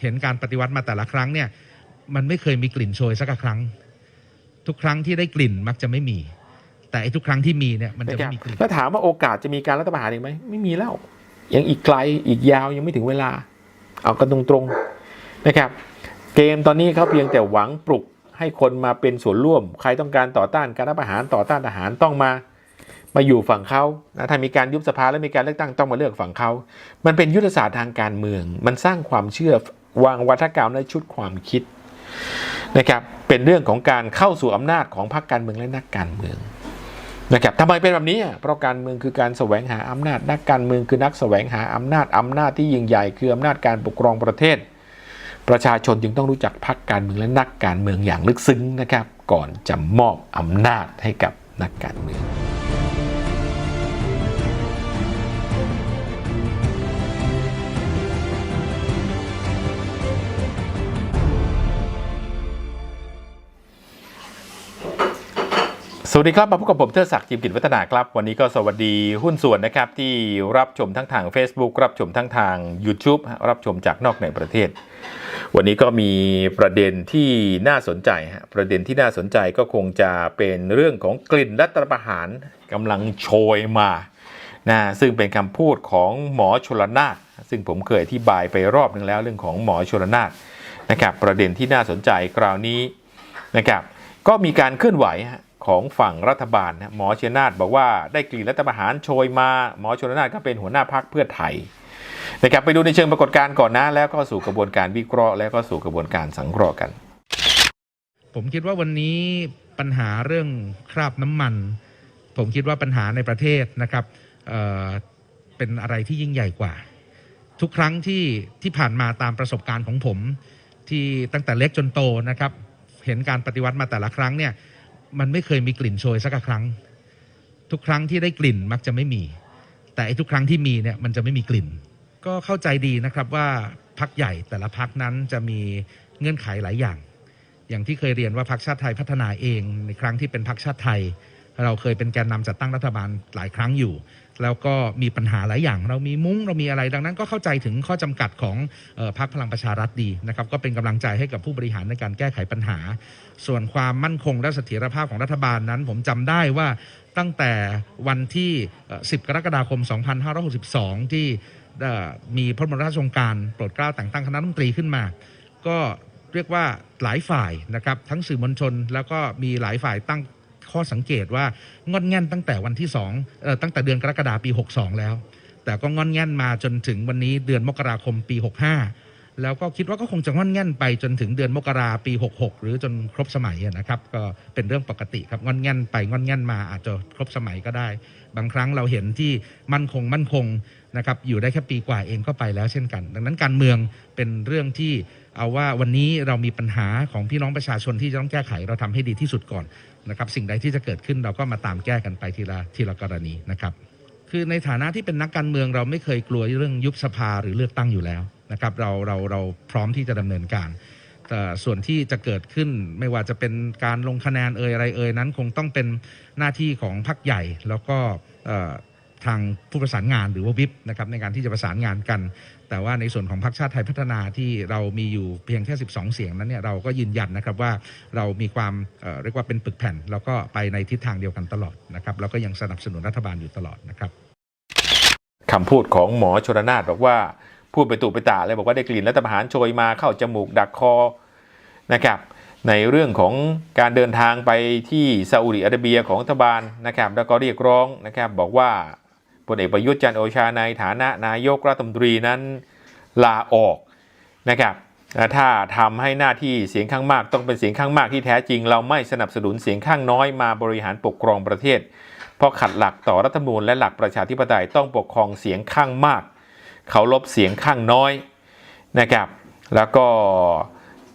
เห็นการปฏิวัติมาแต่ละครั้งเนี่ยมันไม่เคยมีกลิ่นโชยสักครั้ง ทุกครั้งที่ได้กลิ่นมักจะไม่มี แต่ไอ้ทุกครั้งที่มีเนี่ยมันจะนะครัไม่บมีกลิ่นแล้วถามว่าโอกาสจะมีการรัฐประหารอีกไหมไม่มีแล้วยังอีกไกลอีกยาวยังไม่ถึงเวลา เอากันตรงๆนะครับ เกมตอนนี้เขาเพียงแต่หวังปลุกให้คนมาเป็นส่วนร่วม ใครต้องการต่อต้านการรัฐประหารต่อต้านทหารต้องมามาอยู่ฝั่งเขานะถ้ามีการยุบสภาและมีการเลือกตั้งต้องมาเลือกฝั่งเขา มันเป็นยุทธศาสตร์ทางการเมือง มันสร้างความเชื่อ วางวัฒกรรมและชุดความคิดนะครับเป็นเรื่องของการเข้าสู่อำนาจของพรรคการเมืองและนักการเมืองนะครับทำไมเป็นแบบนี้เพราะการเมืองคือการแสวงหาอำนาจ นักการเมืองคือนักแสวงหาอำนาจอำนาจที่ยิ่งใหญ่คืออำนาจการปกครองประเทศ ประชาชนจึงต้องรู้จักพรรคการเมืองและนักการเมืองอย่างลึกซึ้งนะครับ ก่อนจะมอบอำนาจให้กับนักการเมือง สวัสดีครับ มาพบกับผมเทิดศักดิ์จิมกิจวัฒนาครับ วันนี้ก็สวัสดีหุ้นส่วนนะครับ ที่รับชมทั้งทาง Facebook รับชมทั้งทาง YouTube รับชมจากนอกในประเทศ วันนี้ก็มีประเด็นที่น่าสนใจฮะประเด็นที่น่าสนใจก็คงจะเป็นเรื่องของกลิ่นรัฐประหารกำลังโชยมานะซึ่งเป็นคำพูดของหมอชลนาถซึ่งผมเคยอธิบายไปรอบนึงแล้วเรื่องของหมอชลนาถนะครับประเด็นที่น่าสนใจคราวนี้นะครับก็มีการเคลื่อนไหวฮะ ของฝั่งรัฐบาลนะหมอชนาถบอกว่าได้กลิ่นรัฐประหารโชยมาหมอชลนาถก็เป็นหัวหน้าพักเพื่อไทยนะครับไปดูในเชิงปรากฏการณ์ก่อนนะ แล้วก็สู่กระบวนการวิเคราะห์ แล้วก็สู่กระบวนการสังเคราะห์กัน ผมคิดว่าวันนี้ปัญหาเรื่องคราบน้ำมัน ผมคิดว่าปัญหาในประเทศนะครับเเป็นอะไรที่ยิ่งใหญ่กว่า ทุกครั้งที่ที่ผ่านมาตามประสบการณ์ของผม ที่ตั้งแต่เล็กจนโตนะครับ เห็นการปฏิวัติมาแต่ละครั้งเนี่ย มันไม่เคยมีกลิ่นโชยสักครั้ง ทุกครั้งที่ได้กลิ่นมักจะไม่มี แต่ทุกครั้งที่มีเนี่ยมันจะไม่มีกลิ่น ก็เข้าใจดีนะครับว่าพักใหญ่แต่ละพักนั้นจะมีเงื่อนไขหลายอย่าง อย่างที่เคยเรียนว่าพักชาติไทยพัฒนาเอง ในครั้งที่เป็นพักชาติไทย เราเคยเป็นแกนนำจัดตั้งรัฐบาลหลายครั้งอยู่ แล้วก็มีปัญหาหลายอย่าง เรามีมุ้งเรามีอะไรดังนั้นก็เข้าใจถึงข้อจำกัดของออพรรคพลังประชารัฐดีนะครับก็เป็นกำลังใจให้กับผู้บริหารในการแก้ไขปัญหา ส่วนความมั่นคงและเสถียรภาพของรัฐบาลนั้น ผมจำได้ว่าตั้งแต่วันที่ 10 กรกฎาคม 2562 ที่มีพระบรมราชโองการโปรดเกล้าแต่งตั้งคณะรัฐมนตรีขึ้นมา ก็เรียกว่าหลายฝ่ายนะครับทั้งสื่อมวลชน แล้วก็มีหลายฝ่ายตั้ง ข้อสังเกตว่างอนแง่นตั้งแต่วันที่2เอ่อตั้งแต่เดือนกรกฎาปี 62 แล้ว แต่ก็งอนแง่นมาจนถึงวันนี้เดือนมกราคมปี 65 แล้วก็คิดว่าก็คงจะงอนแง่นไปจนถึงเดือนมกราปี 66 หรือจนครบสมัยนะครับก็เป็นเรื่องปกติครับงอนแง่นไปงอนแง่นมาอาจจะครบสมัยก็ได้ บางครั้งเราเห็นที่มั่นคงมั่นคงนะครับอยู่ได้แค่ปีกว่าเองก็ไปแล้วเช่นกัน ดังนั้นการเมืองเป็นเรื่องที่เอาว่าวันนี้เรามีปัญหาของพี่น้องประชาชนที่จะต้องแก้ไขเราทำให้ดีที่สุดก่อน นะครับสิ่งใดที่จะเกิดขึ้นเราก็มาตามแก้กันไปทีละทีละกรณีนะครับ คือในฐานะที่เป็นนักการเมืองเราไม่เคยกลัวเรื่องยุบสภาหรือเลือกตั้งอยู่แล้วนะครับเราเราเราพร้อมที่จะดำเนินการแต่ส่วนที่จะเกิดขึ้นไม่ว่าจะเป็นการลงคะแนนเอ่ยอะไรเอ่ยนั้นคงต้องเป็นหน้าที่ของพรรคใหญ่ แล้วก็ทางผู้ประสานงานหรือว่าวิปนะครับในการที่จะประสานงานกัน แต่ว่าในส่วนของพรรคชาติไทยพัฒนาที่เรามีอยู่เพียงแค่ 12 เสียงนั้นเนี่ยเราก็ยืนยันนะครับว่าเรามีความเเรียกว่าเป็นปึกแผ่น แล้วก็ไปในทิศทางเดียวกันตลอดนะครับแล้วก็ยังสนับสนุนรัฐบาลอยู่ตลอดนะครับคำพูดของหมอชลนาถบอกว่าพูดไปตุไปตาเลยบอกว่าได้กลิ่นรัฐประหารโชยมาเข้าจมูกดักคอนะครับในเรื่องของการเดินทางไปที่ซาอุดิอาระเบียของรัฐบาลนะครับแล้วก็เรียกร้องนะครับบอกว่า พลเอกประยุทธ์จันโอชาในฐานะนายกรัฐมนตรีนั้นลาออกนะครับถ้าทำให้หน้าที่เสียงข้างมากต้องเป็นเสียงข้างมากที่แท้จริง เราไม่สนับสนุนเสียงข้างน้อยมาบริหารปกครองประเทศ เพราะขัดหลักต่อรัฐธรรมนูญและหลักประชาธิปไตยต้องปกครองเสียงข้างมาก เขาลบเสียงข้างน้อยนะครับ แล้วก็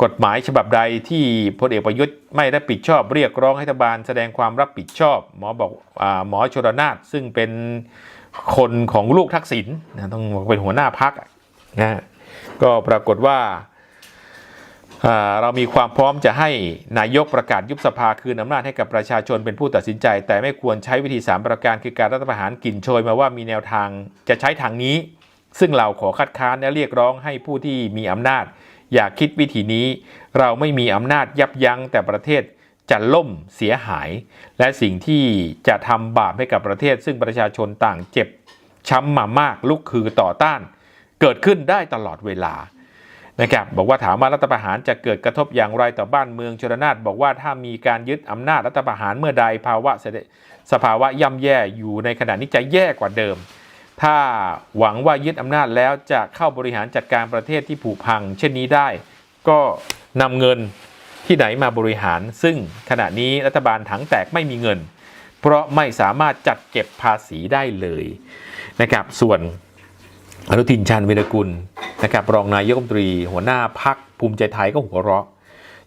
กฎหมายฉบับใดที่พลเอกประยุทธ์ไม่รับผิดชอบ เรียกร้องให้รัฐบาลแสดงความรับผิดชอบ หมอบอกอหมอชลนาถซึ่งเป็น คนของลูกทักษิณนะต้องเป็นหัวหน้าพักนะก็ปรากฏว่าาเรามีความพร้อมจะให้นายกประกาศยุบสภาคืนอำนาจให้กับประชาชนเป็นผู้ตัดสินใจ แต่ไม่ควรใช้วิธีสามประการคือการรัฐประหารกลิ่นโชยมาว่ามีแนวทางจะใช้ทางนี้ ซึ่งเราขอคัดค้านและเรียกร้องให้ผู้ที่มีอำนาจ อย่าคิดวิธีนี้ เราไม่มีอำนาจยับยั้งแต่ประเทศ จะล่มเสียหาย และสิ่งที่จะทำบาปให้กับประเทศ ซึ่งประชาชนต่างเจ็บช้ำมามากลุกคือต่อต้าน เกิดขึ้นได้ตลอดเวลานะครับบอกว่าถามว่ารัฐประหารจะเกิดกระทบอย่างไรต่อบ้านเมืองชนนาทบอกว่าถ้ามีการยึดอำนาจรัฐประหารเมื่อใดภาวะเศรษฐสภาวะย่ำแย่อยู่ในขณะนี้จะแย่กว่าเดิม ถ้าหวังว่ายึดอำนาจแล้วจะเข้าบริหารจัดการประเทศที่ผุพัง เช่นนี้ได้ ก็นำเงิน ที่ไหนมาบริหาร ซึ่งขณะนี้รัฐบาลถังแตกไม่มีเงิน เพราะไม่สามารถจัดเก็บภาษีได้เลยนะครับส่วนอนุทินชาญวิรกุลนะครับรองนายกรัฐมนตรี หัวหน้าพักภูมิใจไทยก็หัวเราะ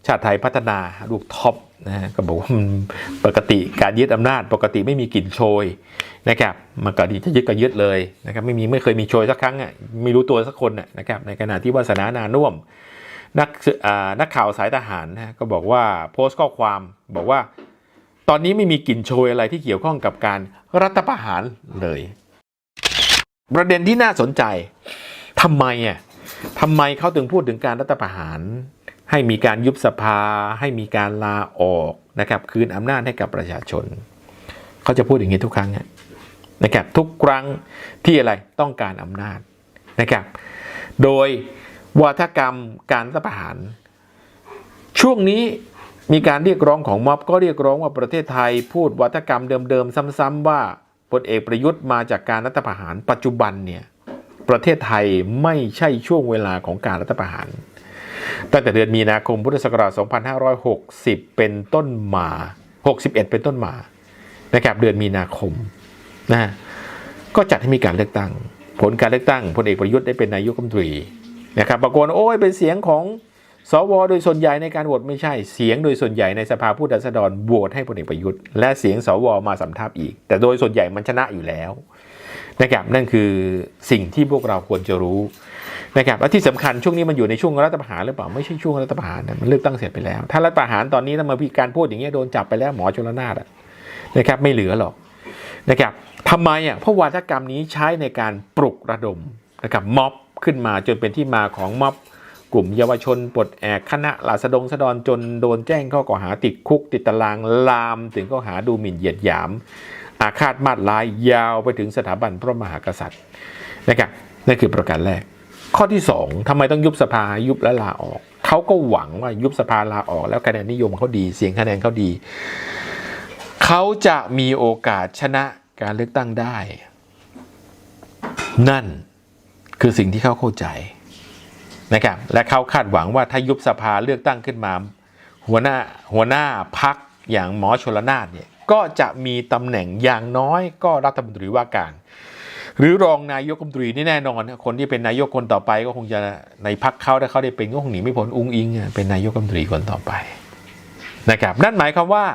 ชาติไทยพัฒนาลูกท็อปนะฮะก็บอกว่ามันปกติการยึดอำนาจ ปกติไม่มีกลิ่นโชยนะครับมันก็ดีจะยึดก็ยึดเลยนะครับไม่มีไม่เคยมีโชยสักครั้งอะไม่รู้ตัวสักคนน่ะนะครับในขณะที่วาสนานานุ่ม นักนักข่าวสายทหารนะก็บอกว่าโพสต์ข้อความบอกว่า ตอนนี้ไม่มีกลิ่นโชยอะไรที่เกี่ยวข้องกับการรัฐประหารเลย ประเด็นที่น่าสนใจทำไมอะทำไมเขาถึงพูดถึงการรัฐประหาร ให้มีการยุบสภา ให้มีการลาออกนะครับ คืนอำนาจให้กับประชาชน เขาจะพูดอย่างนี้ทุกครั้งนะครับทุกครั้งที่อะไรต้องการอำนาจนะครับ โดย วาทกรรมการรัฐประหาร ช่วงนี้มีการเรียกร้องของม็อบก็เรียกร้องว่าประเทศไทยพูดวัฒกรรมเดิมๆ ซ้ำๆว่าพลเอกประยุทธ์มาจากการรัฐประหารปัจจุบันเนี่ยประเทศไทยไม่ใช่ช่วงเวลาของการรัฐประหาร ตั้งแต่เดือนมีนาคมพุทธศักราช 2560 เป็นต้นมา 61 เป็นต้นมานะครับเดือนมีนาคมนะฮะก็จัดให้มีการเลือกตั้ง ผลการเลือกตั้งพลเอกประยุทธ์ได้เป็นนายกรัฐมนตรี นะครับปรากฏว่าโอ้ยเป็นเสียงของสวโดยส่วนใหญ่ในการโหวตไม่ใช่เสียงโดยส่วนใหญ่ในสภาผู้แทนราษฎรโหวตให้พลเอกประยุทธ์และเสียงสวมาสำทับอีก แต่โดยส่วนใหญ่มันชนะอยู่แล้วนะครับนั่นคือสิ่งที่พวกเราควรจะรู้นะครับและที่สำคัญช่วงนี้มันอยู่ในช่วงรัฐประหารหรือเปล่าไม่ใช่ช่วงรัฐประหารนะมันเลือกตั้งเสร็จไปแล้ว ถ้ารัฐประหารตอนนี้ถ้ามาพิการพูดอย่างเงี้ยโดนจับไปแล้วหมอชลนานอะนะครับไม่เหลือหรอกนะครับทำไมอะเพราะวาทกรรมนี้ใช้ในการปลุกระดมนะครับม็อบ ขึ้นมาจนเป็นที่มาของม็อบกลุ่มเยาวชนปลดแอกคณะราษฎรสะดอนจนโดนแจ้งข้อกล่าวหาติดคุกติดตารางลามถึงข้อหาดูหมิ่นเหยียดหยาม อาฆาตมาดร้ายยาวไปถึงสถาบันพระมหากษัตริย์นะครับนั่นคือประการแรก ข้อที่สองทำไมต้องยุบสภายุบและลาออกเขาก็หวังว่ายุบสภาลาออกแล้วคะแนนนิยมเขาดี เสียงคะแนนเขาดีเขาจะมีโอกาสชนะการเลือกตั้งได้ นั่น คือสิ่งที่เขาเข้าใจนะครับและเขาคาดหวังว่าถ้ายุบสภาเลือกตั้งขึ้นมา หัวหน้าหัวหน้าพักอย่างหมอชลนานเนี่ยก็จะมีตำแหน่งอย่างน้อยก็รัฐมนตรีว่าการ หรือรองนายกรัฐมนตรีนี่แน่นอน คนที่เป็นนายกคนต่อไปก็คงจะในพักเขาถ้าเขาได้เป็นก็คงหนีไม่พ้นอุ้งอิงเป็นนายกรัฐมนตรีคนต่อไปนะครับนั่นหมายความว่า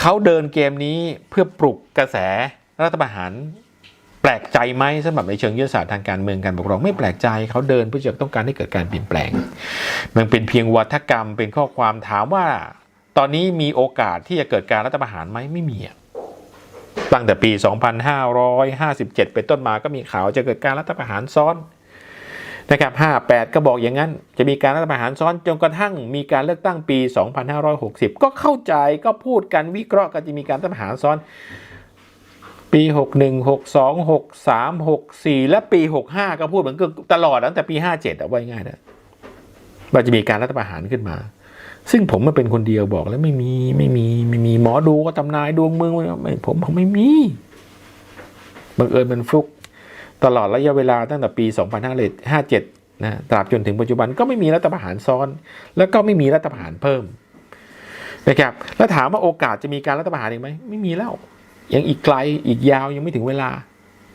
เขาเดินเกมนี้เพื่อปลุกกระแสรัฐประหาร แปลกใจไหมสำหรับในเชิงยุทธศาสตร์ทางการเมืองการปกครองไม่แปลกใจเขาเดินเพื่อจะต้องการให้เกิดการเปลี่ยนแปลง มันเป็นเพียงวัฒกรรมเป็นข้อความถามว่า ตอนนี้มีโอกาสที่จะเกิดการรัฐประหารไหมไม่มีตั้งแต่ปี 2557 เป็นต้นมาก็มีข่าวจะเกิดการรัฐประหารซ้อนนะครับ 58 ก็บอกอย่างนั้น จะมีการรัฐประหารซ้อนจนกระทั่งมีการเลือกตั้งปี 2560 ก็เข้าใจก็พูดกันวิเคราะห์กันจะมีการรัฐประหารซ้อน ปี 61 62 63 64 และปี 65 ก็พูดเหมือนกันตลอดตั้งแต่ปี 57อะว่าง่ายนะว่าจะมีการรัฐประหารขึ้นมา ซึ่งผมมาเป็นคนเดียวบอกแล้วไม่มีไม่มีไม่มีหมอดูก็ทำนายดวงเมืองไม่ผมผมไม่มีบังเอิญมันฟลุกตลอดระยะเวลาตั้งแต่ปี 2557 นะตราบจนถึงปัจจุบันก็ไม่มีรัฐประหารซ้อน แล้วก็ไม่มีรัฐประหารเพิ่มนะครับแล้วถามว่าโอกาสจะมีการรัฐประหารอีกไหมไม่มีแล้ว ยังอีกไกลอีกยาวยังไม่ถึงเวลา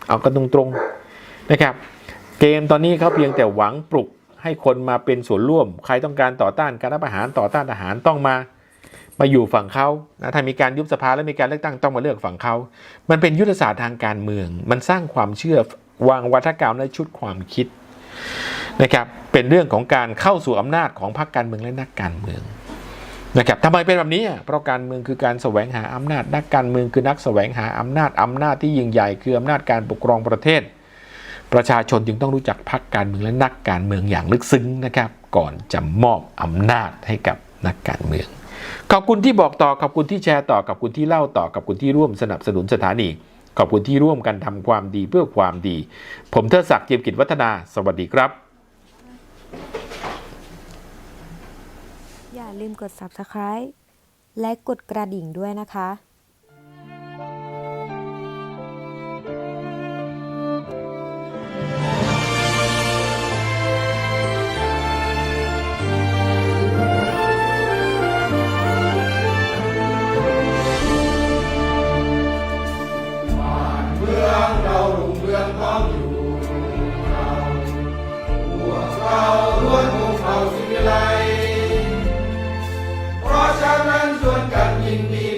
เอากันตรงๆนะครับ เกมตอนนี้เขาเพียงแต่หวังปลุกให้คนมาเป็นส่วนร่วม ใครต้องการต่อต้านการรัฐประหารต่อต้านทหารต้องมามาอยู่ฝั่งเขานะถ้ามีการยุบสภาและมีการเลือกตั้งต้องมาเลือกฝั่งเขา มันเป็นยุทธศาสตร์ทางการเมือง มันสร้างความเชื่อวางวัฒกรรมและชุดความคิดนะครับ เป็นเรื่องของการเข้าสู่อำนาจของพรรคการเมืองและนักการเมือง นะครับทำไมเป็นแบบนี้เพราะการเมืองคือการแสวงหาอำนาจ นักการเมืองคือนักแสวงหาอำนาจอำนาจที่ยิ่งใหญ่คืออำนาจการปกครองประเทศ ประชาชนจึงต้องรู้จักพักการเมืองและนักการเมืองอย่างลึกซึ้งนะครับ ก่อนจะมอบอำนาจให้กับนักการเมือง ขอบคุณที่บอกต่อขอบคุณที่แชร์ต่อขอบคุณที่เล่าต่อขอบคุณที่ร่วมสนับสนุนสถานี ขอบคุณที่ร่วมกันทำความดีเพื่อความดี ผมเทดศักดิ์เจียมกิจวัฒนา สวัสดีครับ ลืมกด subscribe และกดกระดิ่งด้วยนะคะ ชวนกันยินดี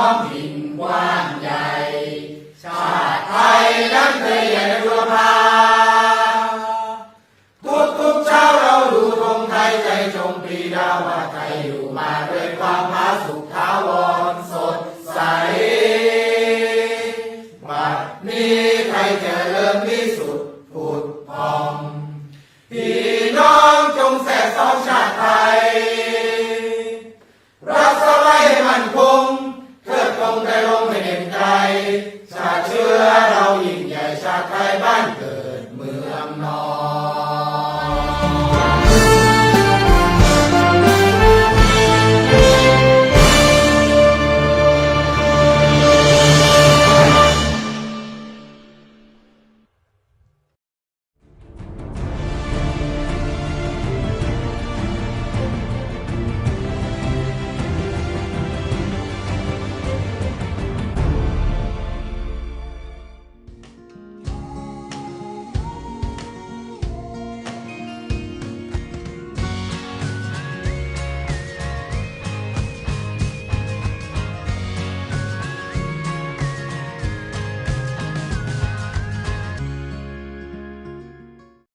光明光。